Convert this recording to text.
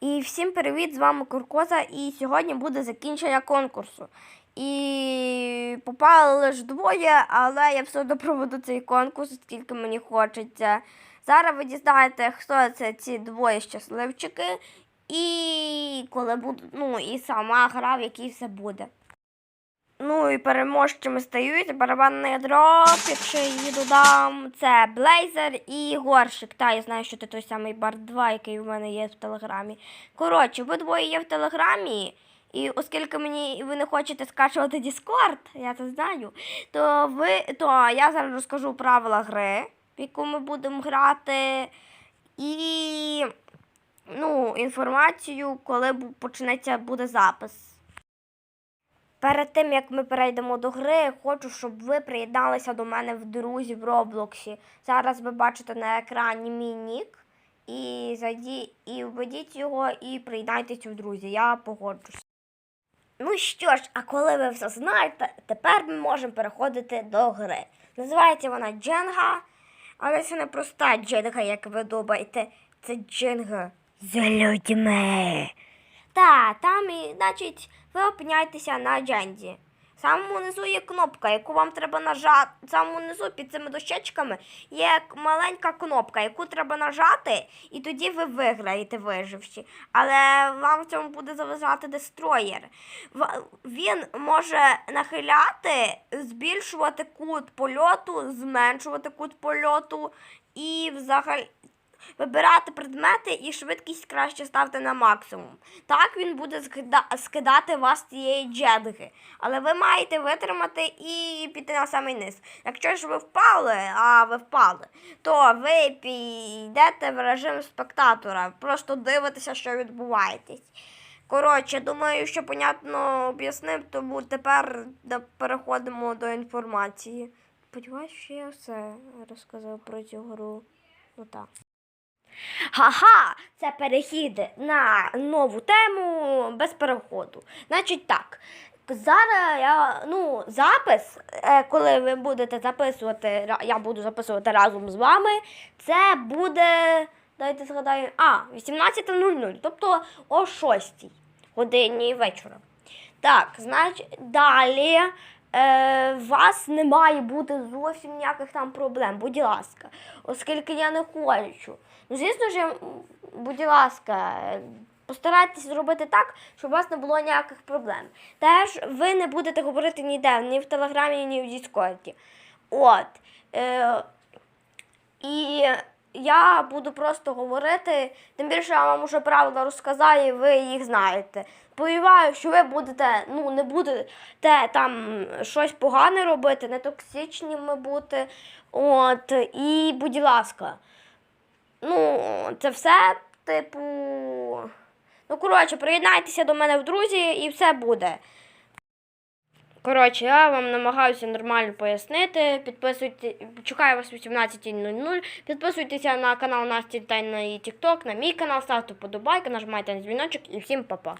І всім привіт! З вами Куркоза. І сьогодні буде закінчення конкурсу. І попали лише двоє, але я все одно проведу цей конкурс, скільки мені хочеться. Зараз ви дізнаєте, хто це ці двоє щасливчики. І коли буду, ну і сама гра, в якій все буде. Ну і переможцями стають барабанне ядро, якщо її додам. Це Блейзер і Горщик. Та, я знаю, що це той самий бар 2, який в мене є в телеграмі. Коротше, ви двоє є в телеграмі. І оскільки мені ви не хочете скачувати Discord, я це знаю, то ви то я зараз розкажу правила гри, в яку ми будемо грати, і ну, інформацію, коли почнеться буде запис. Перед тим як ми перейдемо до гри, хочу, щоб ви приєдналися до мене в друзі в Роблоксі. Зараз ви бачите на екрані мій нік. І зайді, і введіть його і приєднайтеся в друзі. Я погоджусь. Ну що ж, а коли ви все знаєте, тепер ми можемо переходити до гри. Називається вона Дженга, але це не проста Дженга, як ви думаєте. Це Дженга з людьми. Та, там, і, значить, ви опиняєтеся на дженді. В самому низу є кнопка, яку вам треба нажати. Самому низу під цими дощечками є маленька кнопка, яку треба нажати, і тоді ви виграєте виживші. Але вам в цьому буде заважати дестроєр. Він може нахиляти, збільшувати кут польоту, зменшувати кут польоту і взагалі вибирати предмети і швидкість краще ставити на максимум. Так він буде скидати вас з цієї джедги. Але ви маєте витримати і піти на самий низ. Якщо ж ви впали, а ви впали, то ви підете в режим спектатора. Просто дивитеся, що відбувається. Коротше, думаю, що понятно об'яснив, тому тепер переходимо до інформації. Сподіваюсь, що я все розказав про цю гру. Ну так. Ха-ха! Це перехід на нову тему без переходу. Значить так. Зараз я ну, запис, е, коли ви будете записувати, я буду записувати разом з вами, це буде, дайте згадаю, а, 18.00, тобто о 6 годині вечора. Так, значить, далі е, вас не має бути зовсім ніяких там проблем, будь ласка, оскільки я не хочу. Ну, звісно ж, будь ласка, постарайтесь зробити так, щоб у вас не було ніяких проблем. Теж ви не будете говорити ніде, ні в Телеграмі, ні в Діскорді. От. Е, і я буду просто говорити, тим більше я вам уже правила розказаю, і ви їх знаєте. Сподіваюся, що ви будете, ну, не будете там щось погане робити, не токсичними бути. От, і будь ласка. Ну, це все, типу. Ну, коротше, приєднайтеся до мене в друзі і все буде. Коротше, я вам намагаюся нормально пояснити. Підписуйте, чекаю вас о 18.00. Підписуйтеся на канал Насті та на її TikTok, на мій канал, ставте вподобайки, нажимайте на дзвіночок і всім па-па.